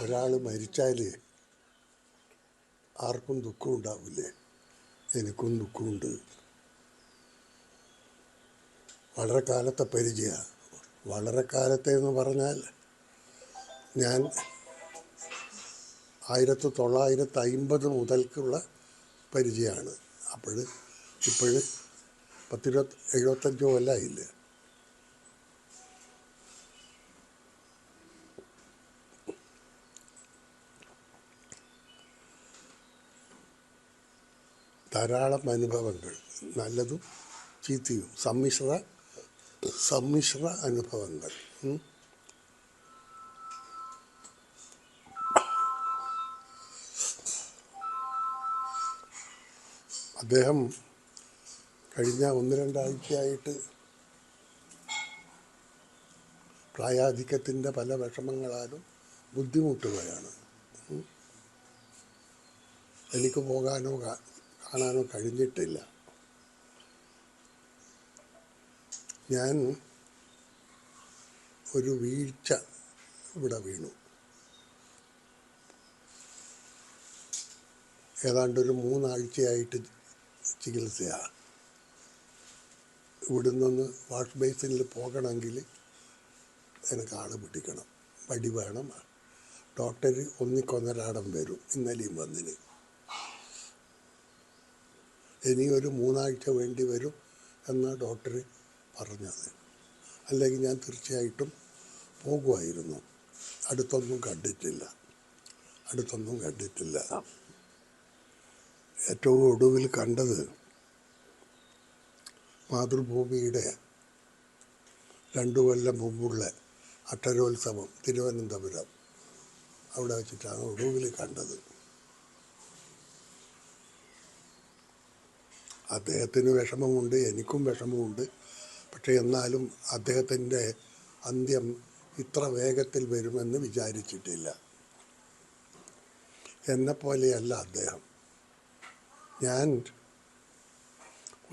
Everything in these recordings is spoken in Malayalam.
ഒരാൾ മരിച്ചാൽ ആർക്കും ദുഃഖം ഉണ്ടാവില്ലേ? എനിക്കും ദുഃഖമുണ്ട്. വളരെ കാലത്തെ പരിചയ. വളരെ കാലത്തെ എന്ന് പറഞ്ഞാൽ ഞാൻ ആയിരത്തി തൊള്ളായിരത്തി അമ്പത് മുതൽക്കുള്ള പരിചയമാണ്. അപ്പോൾ ഇപ്പോൾ പത്തിരുപത്തി എഴുപത്തഞ്ചോ കൊല്ലമായില്ലേ ധാരാളം അനുഭവങ്ങൾ. നല്ലതും ചീത്തയും. സമ്മിശ്ര സമ്മിശ്ര അനുഭവങ്ങൾ. അദ്ദേഹം കഴിഞ്ഞ ഒന്ന് രണ്ടാഴ്ചയായിട്ട് പ്രായാധിക്യത്തിന്റെ പല വിഷമങ്ങളാലും ബുദ്ധിമുട്ടുകയാണ്. എനിക്ക് പോകാനോ കാണാനോ കഴിഞ്ഞിട്ടില്ല. ഞാൻ ഒരു വീഴ്ച ഇവിടെ വീണു. ഏതാണ്ട് ഒരു മൂന്നാഴ്ചയായിട്ട് ചികിത്സയാണ് ഇവിടെ നിന്ന് വാഷ് ബേസിനിൽ പോകണമെങ്കിൽ എനിക്ക് ആൾ പിടിക്കണം. വടി വേണം. ഡോക്ടർ ഒന്നിക്കൊന്നരാടം വരും ഇന്നലെയും വന്നിന്. ഇനി ഒരു മൂന്നാഴ്ച വേണ്ടി വരും എന്ന് ഡോക്ടർ പറഞ്ഞത്. അല്ലെങ്കിൽ ഞാൻ തീർച്ചയായിട്ടും പോകുമായിരുന്നു. അടുത്തൊന്നും കണ്ടിട്ടില്ല. അടുത്തൊന്നും കണ്ടിട്ടില്ല. ഏറ്റവും ഒടുവിൽ കണ്ടത് മാതൃഭൂമിയുടെ രണ്ടു കൊല്ലം മുമ്പുള്ള അക്ഷരോത്സവം തിരുവനന്തപുരം. അവിടെ വെച്ചിട്ടാണ് ഒടുവിൽ കണ്ടത്. അദ്ദേഹത്തിന് വിഷമമുണ്ട് എനിക്കും വിഷമമുണ്ട്. പക്ഷേ എന്നാലും അദ്ദേഹത്തിന്റെ അന്ത്യം ഇത്ര വേഗത്തിൽ വരുമെന്ന് വിചാരിച്ചിട്ടില്ല. എന്നെപ്പോലെയല്ല അദ്ദേഹം. ഞാൻ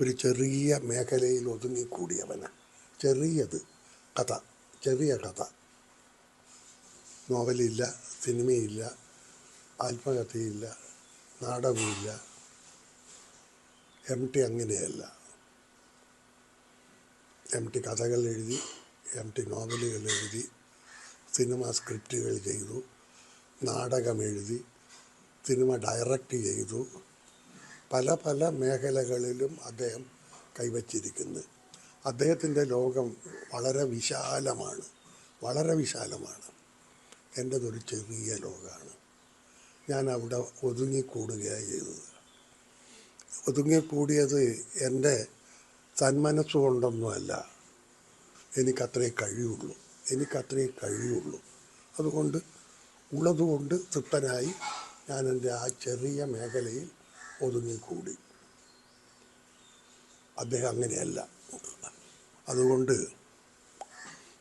ഒരു ചെറിയ മേഖലയിൽ ഒതുങ്ങിക്കൂടിയവന്. ചെറിയത് കഥ ചെറിയ കഥ. നോവലില്ല സിനിമയില്ല ആത്മകഥയില്ല നാടകമില്ല. എം ടി അങ്ങനെയല്ല. എം ടി കഥകൾ എഴുതി എം ടി നോവലുകൾ എഴുതി സിനിമ സ്ക്രിപ്റ്റുകൾ ചെയ്തു നാടകം എഴുതി സിനിമ ഡയറക്റ്റ് ചെയ്തു. പല പല മേഖലകളിലും അദ്ദേഹം കൈവച്ചിരിക്കുന്നു. അദ്ദേഹത്തിന്റെ ലോകം വളരെ വിശാലമാണ്. വളരെ വിശാലമാണ്. എന്റെതൊരു ചെറിയ ലോകമാണ്. ഞാൻ അവിടെ ഒതുങ്ങിക്കൂടുകയാണ് ചെയ്തത്. ഒതുങ്ങിക്കൂടിയത് എന്റെ തന്മനസ്സുകൊണ്ടൊന്നുമല്ല എനിക്കത്രേ കഴിയുള്ളൂ. എനിക്കത്രേ കഴിയുള്ളൂ. അതുകൊണ്ട് ഉള്ളതുകൊണ്ട് തൃപ്തനായി ഞാൻ എന്റെ ആ ചെറിയ മേഖലയിൽ ഒതുങ്ങിക്കൂടി. അദ്ദേഹം അങ്ങനെയല്ല. അതുകൊണ്ട്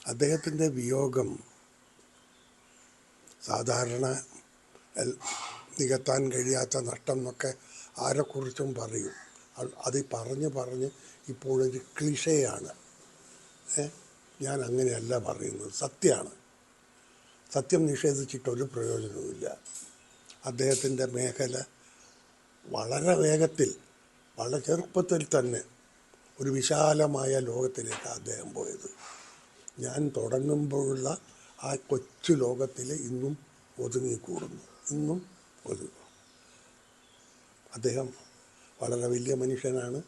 അദ്ദേഹത്തിന്റെ വിയോഗം സാധാരണ നികത്താൻ കഴിയാത്ത നഷ്ടം എന്നൊക്കെ ആരെക്കുറിച്ചും പറയും. അത് പറഞ്ഞ് പറഞ്ഞ് ഇപ്പോഴൊരു ക്ലിഷയാണ്. ഞാൻ അങ്ങനെയല്ല പറയുന്നത്. സത്യമാണ്. സത്യം നിഷേധിച്ചിട്ടൊരു പ്രയോജനവുമില്ല. അദ്ദേഹത്തിന്റെ മേഖല വളരെ വേഗത്തിൽ വളരെ ചെറുപ്പത്തിൽ തന്നെ ഒരു വിശാലമായ ലോകത്തിലേക്ക് അദ്ദേഹം പോയത്. ഞാൻ തുടങ്ങുമ്പോഴുള്ള ആ കൊച്ചു ലോകത്തിൽ ഇന്നും ഒതുങ്ങിക്കൂടുന്നു. ഇന്നും ഒതുങ്ങും അദ്ദേഹം വളരെ വലിയ മനുഷ്യനാണ്.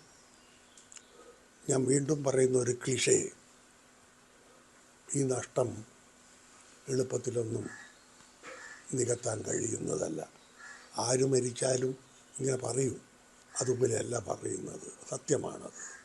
ഞാൻ വീണ്ടും പറയുന്ന ഒരു ക്ലിഷേ. ഈ നഷ്ടം എളുപ്പത്തിലൊന്നും നികത്താൻ കഴിയുന്നതല്ല. ആര് മരിച്ചാലും ഇങ്ങനെ പറയും. അതുപോലെയല്ല പറയുന്നത്. സത്യമാണത്.